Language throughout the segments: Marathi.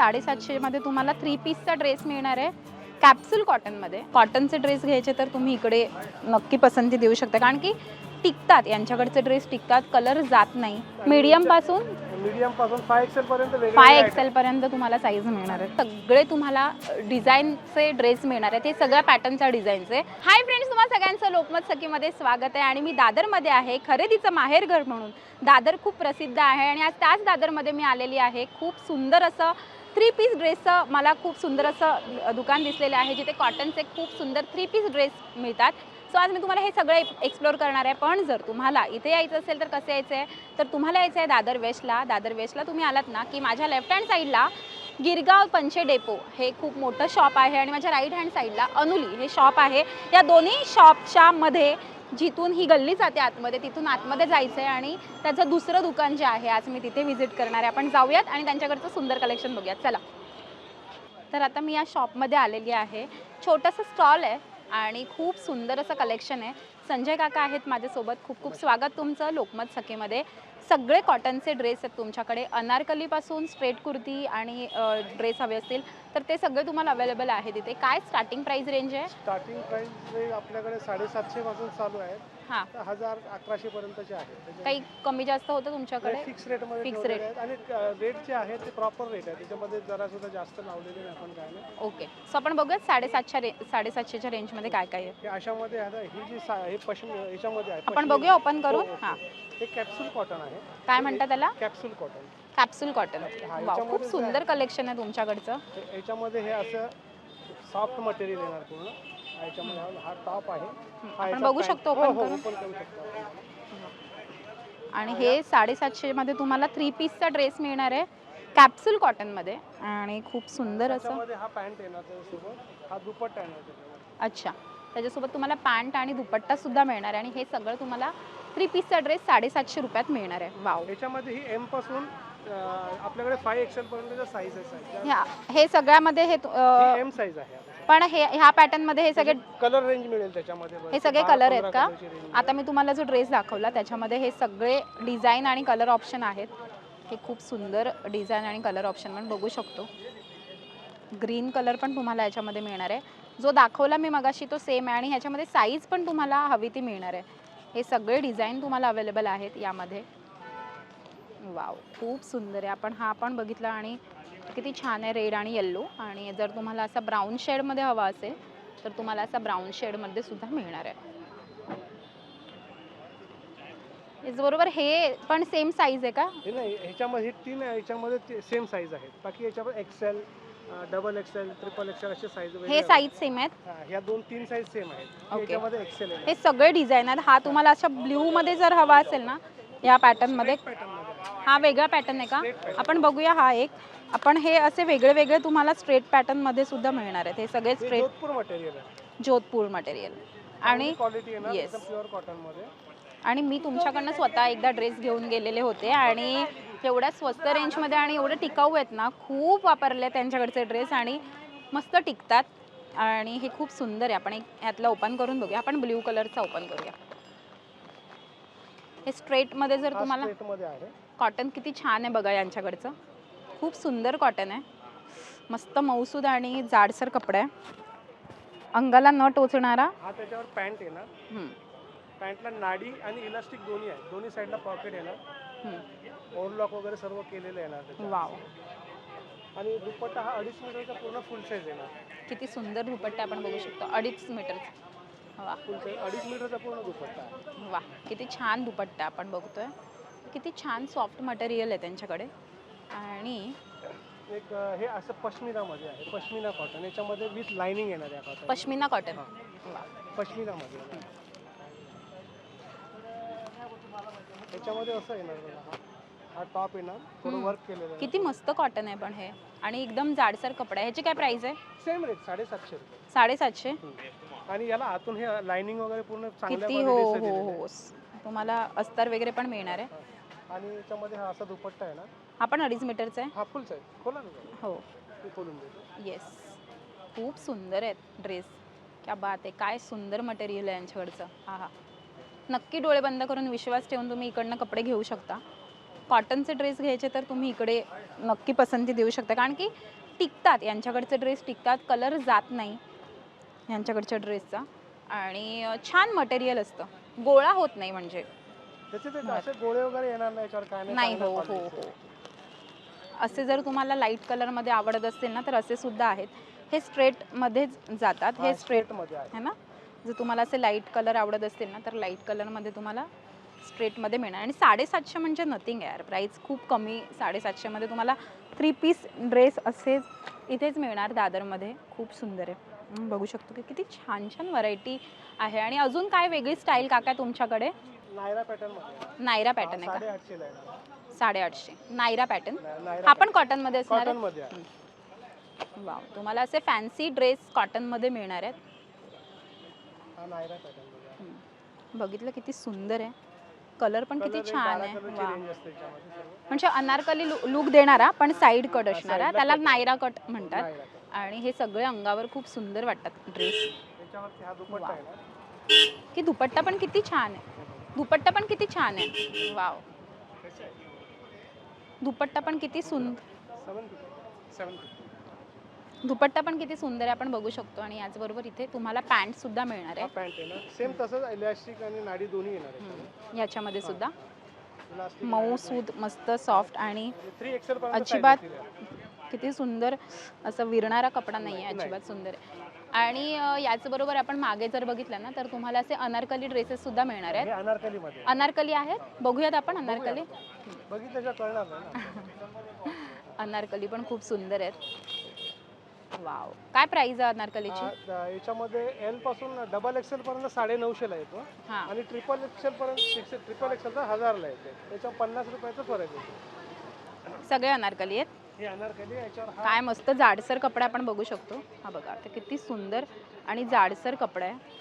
साडेसातशेमध्ये तुम्हाला थ्री पीसचा ड्रेस मिळणार आहे. कॅप्सूल कॉटनमध्ये कॉटनचे ड्रेस घ्यायचे तर तुम्ही इकडे नक्की पसंती देऊ शकता. कारण की टिकतात यांच्याकडचे ड्रेस टिकतात कलर जात नाही. मीडियमपासून मीडियमपासून फाय एक्सेल पर्यंत फाय एक्सेल पर्यंत तुम्हाला साईज मिळणार आहे. सगळे तुम्हाला डिझाईनचे ड्रेस मिळणार आहेत हे सगळ्या पॅटर्नच्या डिझाईनचे हाय फ्रेंड्स तुम्हाला सगळ्यांचं लोकमत सखीमध्ये स्वागत आहे आणि मी दादरमध्ये आहे खरेदीचं माहेरघर म्हणून. दादर खूप प्रसिद्ध आहे आणि आज त्याच दादरमध्ये मी आलेली आहे. खूप सुंदर असं थ्री पीस ड्रेसचं मला खूप सुंदर असं दुकान दिसलेलं आहे जिथे कॉटनचे खूप सुंदर थ्री पीस ड्रेस मिळतात. सो आज मी तुम्हाला हे सगळं एक्सप्लोर करणार आहे. पण जर तुम्हाला इथे यायचं असेल तर कसं यायचं आहे? तर तुम्हाला यायचं आहे दादर वेस्टला. दादर वेस्टला तुम्ही आलात ना की माझ्या लेफ्ट हँड साईडला गिरगाव पंचे डेपो हे खूप मोठं शॉप आहे आणि माझ्या राईट हँड साईडला अनुली हे शॉप आहे. या दोन्ही शॉपच्या मध्ये जिथून ही गल्ली जाते आतमध्ये तिथून आतमध्ये जायचं आहे आणि त्याचं दुसरं दुकान जे आहे आज मी तिथे व्हिजिट करणार आहे. आपण जाऊयात आणि त्यांच्याकडचं सुंदर कलेक्शन बघूयात. चला. तर आता मी या शॉपमध्ये आलेली आहे. छोटंसं स्टॉल आहे आणि खूप सुंदर असं कलेक्शन आहे. संजय काका आहेत माझ्यासोबत. खूप खूप स्वागत तुमचं लोकमत सखेमध्ये. सगळे कॉटनचे ड्रेस आहेत तुमच्याकडे. अनारकलीपासून स्ट्रेट कुर्ती आणि ड्रेस हवे असतील तर ते सगळे तुम्हाला अवेलेबल आहे तिथे काय स्टार्टिंग प्राइस रेंज आहे? स्टार्टिंग प्राइस आपल्याकडे साडेसातशे पासून चालू आहे. हां. हजार अकराशे पर्यंतचे आहेत काही कमी जास्त होतं तुमच्याकडे? फिक्स रेटमध्ये ठेवलेले आहेत. आणि रेट जे आहे ते प्रॉपर रेट आहे. त्याच्यामध्ये जरा सुद्धा जास्त लावलेले नाही आपण काय नाही. ओके. सो आपण बघूयात साडेसातशे साडेसातशेच्या रेंजमध्ये काय काय आहे. हे अशामध्ये ही जी हे पश्चिम याच्यामध्ये आहे आपण बघूया ओपन करून. हो, हो. हां. हे कॅप्सूल कॉटन आहे. काय म्हणतात त्याला? कॅप्सूल कॉटन कॅप्सूल कॉटन खूप सुंदर आहे- कलेक्शन आहे तुमच्याकडचं. याच्यामध्ये हे असं सॉफ्ट मटेरियल येणार पूर्ण. हा याच्यामध्ये टॉप आहे. आपण बघू शकतो हो, हो, करू. आणि हे साडेसातशे मध्ये तुम्हाला थ्री पीसचा ड्रेस मिळणार आहे. कॅप्सूल कॉटनमध्ये आणि खूप सुंदर असं. त्याच्यामध्ये हा पॅन्ट येणार त्याच्यासोबत. हा दुपट्टा येणार त्याच्यावर अच्छा. त्याच्यासोबत तुम्हाला पॅन्ट आणि दुपट्टा सुद्धा मिळणार आहे. आणि हे सगळं तुम्हाला थ्री पीसचा ड्रेस साडेसातशे रुपयात मिळणार आहे. वाव याच्यामध्ये ही एमपासून अं, आपल्याकडे फाय एक्सेल पर्यंतच्या साईजेस आहेत ह्या हे सगळ्यामध्ये हे तु- अं, एम साईज आहे. पण हे ह्या पॅटर्नमध्ये हे सगळे कलर रेंज मिळेल त्याच्यामध्ये. हे सगळे बारा- कलर आहेत पंधरा का range आता मी तुम्हाला जो ड्रेस दाखवला त्याच्यामध्ये हे सगळे डिझाईन आणि कलर ऑप्शन आहेत. हे खूप सुंदर डिझाईन आणि कलर ऑप्शन पण बघू शकतो. ग्रीन कलर पण तुम्हाला याच्यामध्ये मिळणार आहे. जो दाखवला मी मगाशी तो सेम आहे आणि ह्याच्यामध्ये साईज पण तुम्हाला हवी ती मिळणार आहे. हे सगळे डिझाईन तुम्हाला अवेलेबल आहेत यामध्ये. वाव खूप सुंदर आहे. आपण हा पण बघितला आणि किती छान आहे रेड आणि येल्लो आणि जर तुम्हाला असा ब्राऊन शेडमध्ये हवा असेल तर तुम्हाला असा ब्राऊन शेडमध्ये सुद्धा मिळणार आहे. बरोबर हे पण सेम साईज आहे का? नाही ह्याच्यामध्ये तीन ह्याच्यामध्ये सेम साईज आहेत. बाकी याच्यामध्ये XL double XL triple XL असे साईज हे साईज सेम आहेत. ह्या दोन तीन साईज सेम आहेत. याच्यामध्ये एक्सेल आहे. हे सगळे डिझाईन आहेत. हा तुम्हाला अशा ब्ल्यू मध्ये जर हवा असेल ना या पॅटर्नमध्ये. पॅटर्नमध्ये. हा वेगळा पॅटर्न आहे का. आपण बघूया हा एक. आपण हे असे वेगळे वेगळे तुम्हाला स्ट्रेट पॅटर्नमध्ये सुद्धा मिळणार आहेत. हे सगळे हे स्ट्रेट जोधपूर मटेरियल आहे. जोधपूर मटेरियल आणि क्वालिटी yes. एकदम प्युअर कॉटनमध्ये. आणि मी तुमच्याकडनं स्वतः एकदा ड्रेस घेऊन गेलेले होते आणि एवढ्या स्वस्त रेंजमध्ये आणि एवढे टिकाऊ आहेत ना खूप वापरले त्यांच्याकडचे ड्रेस आणि मस्त टिकतात. आणि हे खूप सुंदर आहे. आपण एक ह्यातला ओपन करून बघूया. आपण ब्ल्यू कलरचा ओपन करूया. हे स्ट्रेटमध्ये जर तुम्हाला आहे. कॉटन किती छान आहे बघा यांच्याकडचं. खूप सुंदर कॉटन आहे. मस्त मऊसूद आणि जाडसर कपडा आहे. अंगाला न टोचणारा हा त्याच्यावर पॅन्ट येणार हम्म, पॅन्टला नाडी आणि इलास्टिक दोन्ही आहे. दोन्ही साईडला पॉकेट येणार हम्म. ओव्हरलॉक वगैरे सर्व केलेलं येणार त्याच्यात. वाव. आणि दुपट्टा हा अडीच मीटरचा पूर्ण फुल साईज येणार किती सुंदर दुपट्टा आपण बघू शकतो. अडीच मीटरचा वा फुल साईज अडीच मीटरचा पूर्ण दुपट्टा आहे. वा किती छान दुपट्टा आपण बघतोय. किती छान सॉफ्ट मटेरियल आहे त्यांच्याकडे. आणि एक अं, हे असं पश्मिनामध्ये आहे. पश्मिना कॉटन याच्यामध्ये विथ लाइनिंग येणार या कॉटन पश्मिना कॉटन वा पश्मिनामध्ये याच्यामध्ये असं येणार बघा. हा हा टॉप येणार थोडं. वर्क केलेलं किती मस्त कॉटन आहे पण हे. आणि एकदम जाडसर कपडा आहे. ह्याची काय प्राइस आहे? सेम रेट साडेसातशे रुपये. साडेसातशे? हम्म. आणि याला आतून हे लाइनिंग वगैरे पूर्ण चांगल्या किती? हो quality चं हो दिलेलं हो. तुम्हाला अस्तर वगैरे पण मिळणार आहे. आहे. आणि याच्यामध्ये हा असा दुपट्टा आहे ना हा पण अडीच मीटरचा आहे? हा फुल साईज खोला ना जरा. हो. खोलून देतो. येस खूप सुंदर आहेत ड्रेस क्या बात आहे. काय सुंदर मटेरियल आहे यांच्याकडचं. हा हा नक्की डोळे बंद करून विश्वास ठेवून तुम्ही इकडनं कपडे घेऊ शकता. कॉटनचे ड्रेस घ्यायचे तर तुम्ही इकडे नक्की पसंती देऊ शकता. कारण की टिकतात यांच्याकडचे ड्रेस टिकतात कलर जात नाही यांच्याकडच्या ड्रेसचा आणि छान मटेरियल असतं. गोळा होत नाही म्हणजे. गोळे वगैरे येणार नाही हो हो. हो. असे जर तुम्हाला लाइट कलरमध्ये आवडत असतील ना तर असे सुद्धा आहेत. हे स्ट्रेटमध्येच जातात. हा, स्ट्रेट straight मध्ये आहे है ना? जर तुम्हाला असे लाइट कलर आवडत असतील ना तर लाइट कलरमध्ये तुम्हाला स्ट्रेटमध्ये मिळणार. आणि साडेसातशे म्हणजे नथिंग आहे यार. प्राईस खूप कमी साडेसातशेमध्ये तुम्हाला थ्री पीस ड्रेस असेच इथेच मिळणार दादरमध्ये. खूप सुंदर आहे. बघू शकतो की किती छान छान व्हरायटी आहे. आणि अजून काय वेगळी स्टाईल काका तुमच्याकडे? नायरा पॅटर्न नायरा पॅटर्न आहे का? साडेआठशे नायरा पॅटर्न हा पण कॉटनमध्ये असणार आहे? वाव तुम्हाला असे फॅन्सी ड्रेस कॉटनमध्ये मिळणार आहेत. बघितलं किती सुंदर आहे. कलर पण किती छान आहे. वा. म्हणजे अनारकली लुक देणारा पण साईड कट असणारा त्याला. नायरा कट म्हणतात. आणि हे सगळे अंगावर खूप सुंदर वाटतात ड्रेस वा. की दुपट्टा पण किती छान आहे. दुपट्टा पण किती छान आहे. वाव. दुपट्टा पण किती सुंदर दुपट्टा पण किती सुंदर आहे आपण बघू शकतो आणि याचबरोबर इथे तुम्हाला पॅन्ट सुद्धा मिळणार आहे. पॅन्ट सेम तसंच इलास्टिक आणि नाडी दोन्ही येणार आहे. याच्यामध्ये सुद्धा. मऊ सूद मस्त सॉफ्ट आणि size अजिबात. किती सुंदर असं विरणारा कपडा नाही आहे. अजिबात सुंदर आहे. आणि याचबरोबर आपण मागे जर बघितलं ना तर तुम्हाला असे अनारकली ड्रेसेस सुद्धा मिळणार आहेत. हे अनारकली अनारकली आहेत? बघूयात आपण अनारकली. अनारकली पण खूप सुंदर आहेत. वाव. काय प्राइस आहे अनारकलीची हा, याच्यामध्ये एलपासून डबल एक्सेल पर्यंत साडे नऊशे ला येतो. हां. आणि ट्रिपल एक्सेल पर्यंत ट्रिपल एक्सेल तर हजारला येते. त्याच्यावर पन्नास रुपयाचा फरक येतो. सगळे अनारकली आहेत? हे अनारकली याच्यावर हा काय मस्त जाडसर कपडा आपण बघू शकतो. हा बघा आता किती सुंदर आणि जाडसर कपडा आहे.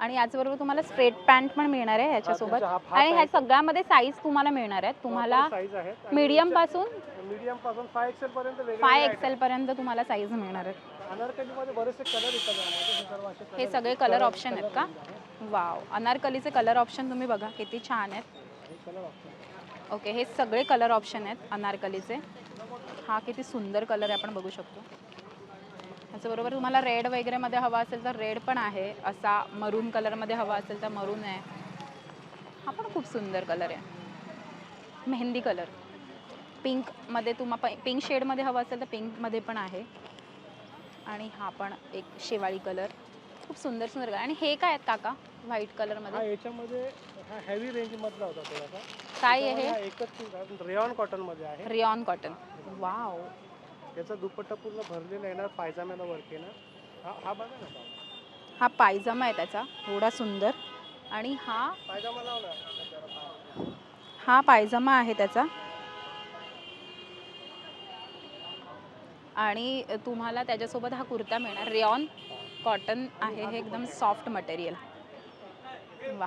आणि याचबरोबर तुम्हाला स्ट्रेट पॅन्ट पण मिळणार आहे याच्यासोबत आणि ह्या. सगळ्यामध्ये साईज तुम्हाला मिळणार आहेत तुम्हाला मीडियमपासून मीडियमपासून फाय एक्सेल पर्यंत फाय एक्सेल पर्यंत तुम्हाला साईज मिळणार आहेत यामध्ये. हे सगळे. कलर ऑप्शन आहेत का. वाव अनारकलीचे कलर ऑप्शन तुम्ही बघा किती छान आहेत. ओके हे सगळे कलर ऑप्शन आहेत अनारकलीचे हा किती सुंदर कलर आहे आपण बघू शकतो त्याच्याबरोबर तुम्हाला रेड वगैरेमध्ये हवा असेल तर रेड पण आहे. असा मरून कलरमध्ये हवा असेल तर मरून आहे. हा पण खूप सुंदर कलर आहे. मेहंदी कलर पिंकमध्ये तुम्हा पिंक शेडमध्ये हवा असेल तर पिंकमध्ये पण आहे. आणि हा पण एक शेवाळी कलर खूप सुंदर सुंदर कलर आणि हे काय आहेत काका? व्हाईट कलरमध्ये याच्यामध्ये हा हेवी रेंज मधला होता थोडासा काय आहे हा? एकच कॉटनमध्ये आहे. रिऑन कॉटन वाव याचा दुपट्टा पूर्ण भरलेला येणार पायजाम्याला वर्क येणार हा हा बघा ना बाबा. हा पायजमा आहे त्याचा थोडा सुंदर. आणि हा पायजामा हा पायजमा आहे त्याचा. आणि तुम्हाला त्याच्यासोबत हा कुर्ता मिळणार. रेऑन कॉटन आहे हे एकदम सॉफ्ट मटेरियल वा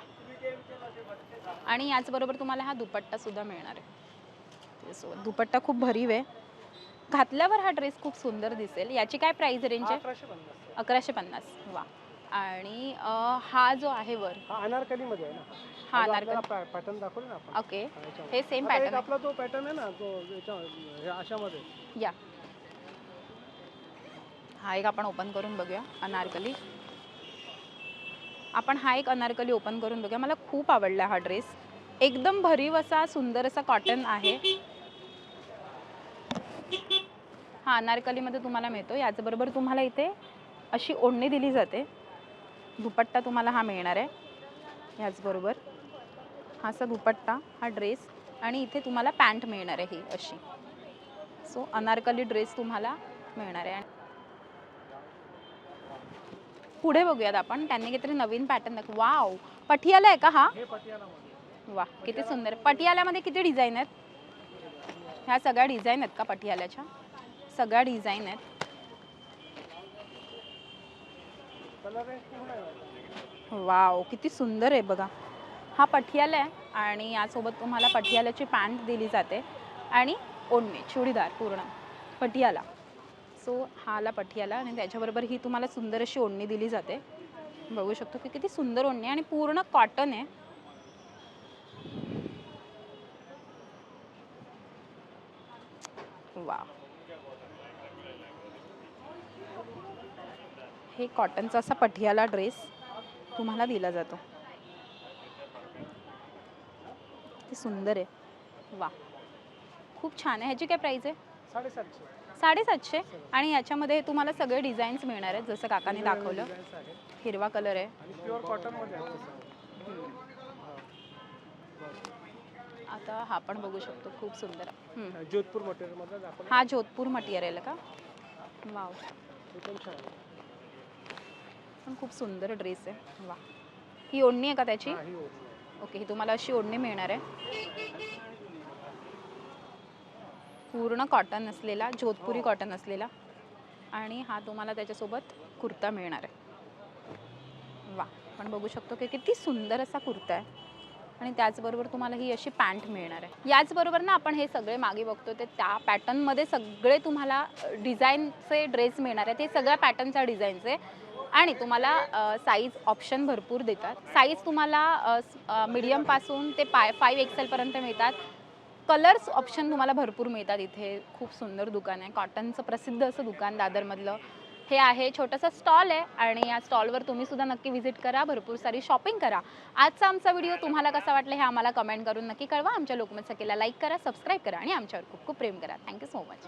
आणि याचबरोबर तुम्हाला हा दुपट्टा सुद्धा मिळणार आहे. त्याच्यासोबत दुपट्टा खूप भरीव आहे. घातल्यावर हा ड्रेस खूप सुंदर दिसेल. याची काय प्राइस रेंज आहे? अकराशे पन्नास. अकराशे पन्नास. वा. आणि अं, हा जो आहे वर? हा अनारकली मध्ये आहे ना. हा जो अनारकली. पॅटर्न दाखवलं ना आपण. ओके. हा, सेम आता एक पॅटर्न आपला तो पॅटर्न आहे ना तो याच्या हे अशामध्ये. या. हा एक आपण ओपन करून बघूया अनारकली. आपण हा एक अनारकली ओपन करून बघूया. मला खूप आवडला हा ड्रेस एकदम भरीव असा सुंदर असा कॉटन आहे. हा अनारकलीमध्ये तुम्हाला मिळतो. याचबरोबर तुम्हाला इथे अशी ओढणी दिली जाते. दुपट्टा तुम्हाला हा मिळणार आहे. याचबरोबर हा असा दुपट्टा हा ड्रेस आणि इथे तुम्हाला पॅन्ट मिळणार आहे ही अशी. सो अनारकली ड्रेस तुम्हाला मिळणार आहे. पुढे बघूयात आपण. त्यांनी काहीतरी नवीन पॅटर्न दाखव वाव! पटियाला आहे का हा? वा किती सुंदर. पटियाल्यामध्ये किती डिझाईन आहेत? ह्या सगळ्या डिझाईन आहेत का पटियाल्याच्या? सगळ्या डिझाईन आहेत. वाव किती सुंदर आहे बघा. हा पठियाला आहे आणि यासोबत तुम्हाला पटियाल्याची पॅन्ट दिली जाते आणि ओढणी चुडीदार पूर्ण पटियाला सो हाला पठियाला आणि त्याच्याबरोबर ही तुम्हाला सुंदर अशी ओढणी दिली जाते. बघू शकतो की किती सुंदर ओढणी आहे आणि पूर्ण कॉटन आहे वा हे कॉटनचा असा पटियाला ड्रेस तुम्हाला दिला जातो. ते सुंदर आहे. वा खूप छान आहे. ह्याची काय प्राईस आहे? साडेसातशे. साडेसातशे? आणि याच्यामध्ये तुम्हाला सगळे डिझाईन्स मिळणार आहेत जसं काकाने दाखवलं. हिरवा कलर आहे. प्युअर सगळे. आता हा पण बघू शकतो. खूप सुंदर जोधपूर दाखवलं हा जोधपूर मटेरियल का? वाव. एकदम छान आहे. पण खूप सुंदर ड्रेस आहे. वा. ही ओढणी आहे का त्याची? हा, ही आहे. ओके ही तुम्हाला अशी ओढणी मिळणार आहे. पूर्ण कॉटन असलेला जोधपुरी कॉटन असलेला. आणि हा तुम्हाला त्याच्यासोबत कुर्ता मिळणार आहे. वा. आपण बघू शकतो की किती सुंदर असा कुर्ता आहे. आणि त्याचबरोबर तुम्हाला ही अशी पॅन्ट मिळणार आहे. याचबरोबर ना आपण हे सगळे मागे बघतो ते त्या पॅटर्नमध्ये सगळे तुम्हाला डिझाईनचे ड्रेस मिळणार आहेत हे सगळ्या पॅटर्नच्या डिझाईनचे आणि तुम्हाला साईज ऑप्शन भरपूर देतात. साईज तुम्हाला मीडियमपासून ते पाय फाईव्ह एक्सेलपर्यंत मिळतात. कलर्स ऑप्शन तुम्हाला भरपूर मिळतात इथे. खूप सुंदर दुकान आहे. कॉटनचं प्रसिद्ध असं दुकान दादरमधलं. हे आहे छोटंसं स्टॉल आहे आणि या स्टॉलवर तुम्ही सुद्धा नक्की व्हिजिट करा. भरपूर सारी शॉपिंग करा. आजचा आमचा व्हिडिओ तुम्हाला कसा वाटला हे आम्हाला कमेंट करून नक्की कळवा. आमच्या लोकमत सखेला लाईक करा सबस्क्राईब करा आणि आमच्यावर खूप खूप प्रेम करा. Thank you so much